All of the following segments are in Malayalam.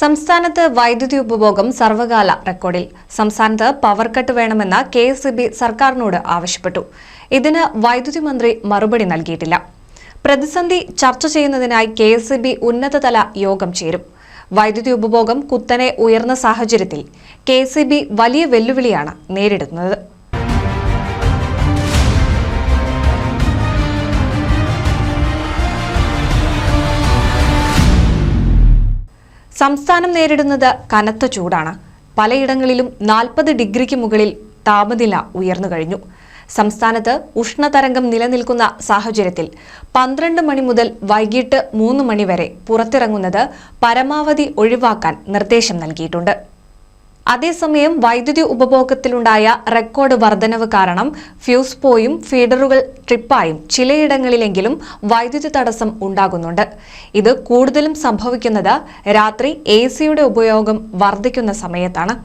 സംസ്ഥാനത്ത് വൈദ്യുതി ഉപഭോഗം സർവകാല റെക്കോർഡിൽ. സംസ്ഥാനത്ത് പവർ കട്ട് വേണമെന്ന് കെ എസ് ബി സർക്കാരിനോട് ആവശ്യപ്പെട്ടു. ഇതിന് വൈദ്യുതി മന്ത്രി മറുപടി നൽകിയിട്ടില്ല. പ്രതിസന്ധി ചർച്ച ചെയ്യുന്നതിനായി കെ എസ് ബി ഉന്നതതല യോഗം ചേരും. വൈദ്യുതി ഉപഭോഗം കുത്തനെ ഉയർന്ന സാഹചര്യത്തിൽ കെ വലിയ വെല്ലുവിളിയാണ് നേരിടുന്നത്. സംസ്ഥാനം നേരിടുന്നത് കനത്ത ചൂടാണ്. പലയിടങ്ങളിലും നാൽപ്പത് ഡിഗ്രിക്ക് മുകളിൽ താപനില ഉയർന്നു കഴിഞ്ഞു. സംസ്ഥാനത്ത് ഉഷ്ണതരംഗം നിലനിൽക്കുന്ന സാഹചര്യത്തിൽ പന്ത്രണ്ട് മണി മുതൽ വൈകിട്ട് മൂന്ന് മണിവരെ പുറത്തിറങ്ങുന്നത് പരമാവധി ഒഴിവാക്കാൻ നിർദ്ദേശം നൽകിയിട്ടുണ്ട്. അതേസമയം വൈദ്യുതി ഉപഭോഗത്തിലുണ്ടായ റെക്കോർഡ് വർധനവ് കാരണം ഫ്യൂസ് പോയും ഫീഡറുകൾ ട്രിപ്പായും ചിലയിടങ്ങളിലെങ്കിലും വൈദ്യുതി തടസ്സം ഉണ്ടാകുന്നുണ്ട്. ഇത് കൂടുതലും സംഭവിക്കുന്നത് രാത്രി എ സിയുടെ ഉപയോഗം വർദ്ധിക്കുന്ന സമയത്താണ്.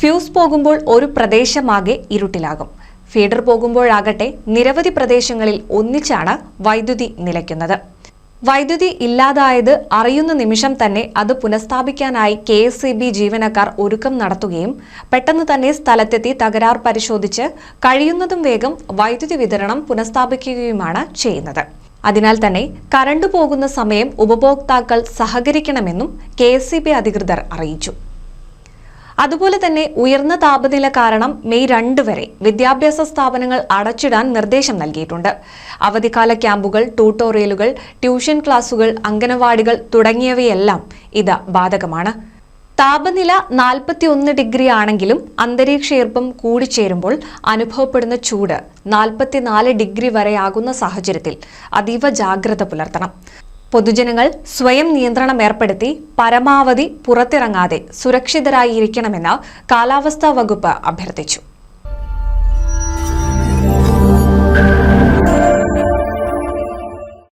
ഫ്യൂസ് പോകുമ്പോൾ ഒരു പ്രദേശമാകെ ഇരുട്ടിലാകും. ഫീഡർ പോകുമ്പോഴാകട്ടെ നിരവധി പ്രദേശങ്ങളിൽ ഒന്നിച്ചാണ് വൈദ്യുതി നിലയ്ക്കുന്നത്. വൈദ്യുതി ഇല്ലാതായത് അറിയുന്ന നിമിഷം തന്നെ അത് പുനഃസ്ഥാപിക്കാനായി കെ എസ് സി ബി ജീവനക്കാർ ഒരുക്കം നടത്തുകയും പെട്ടെന്ന് തന്നെ സ്ഥലത്തെത്തി തകരാർ പരിശോധിച്ച് കഴിയുന്നതും വേഗം വൈദ്യുതി വിതരണം പുനഃസ്ഥാപിക്കുകയുമാണ് ചെയ്യുന്നത്. അതിനാൽ തന്നെ കറണ്ട് പോകുന്ന സമയം ഉപഭോക്താക്കൾ സഹകരിക്കണമെന്നും കെ അധികൃതർ അറിയിച്ചു. അതുപോലെ തന്നെ ഉയർന്ന താപനില കാരണം മെയ് രണ്ട് വരെ വിദ്യാഭ്യാസ സ്ഥാപനങ്ങൾ അടച്ചിടാൻ നിർദ്ദേശം നൽകിയിട്ടുണ്ട്. അവധിക്കാല ക്യാമ്പുകൾ ട്യൂട്ടോറിയലുകൾ ട്യൂഷൻ ക്ലാസുകൾ അംഗനവാടികൾ തുടങ്ങിയവയെല്ലാം ഇത് ബാധകമാണ്. താപനില നാൽപ്പത്തിയൊന്ന് ഡിഗ്രി ആണെങ്കിലും അന്തരീക്ഷ ഈർപ്പം കൂടിച്ചേരുമ്പോൾ അനുഭവപ്പെടുന്ന ചൂട് നാൽപ്പത്തിനാല് ഡിഗ്രി വരെയാകുന്ന സാഹചര്യത്തിൽ അതീവ ജാഗ്രത പുലർത്തണം. പൊതുജനങ്ങൾ സ്വയം നിയന്ത്രണം ഏർപ്പെടുത്തി പരമാവധി പുറത്തിറങ്ങാതെ സുരക്ഷിതരായിരിക്കണമെന്ന് കാലാവസ്ഥാ വകുപ്പ് അഭ്യർത്ഥിച്ചു.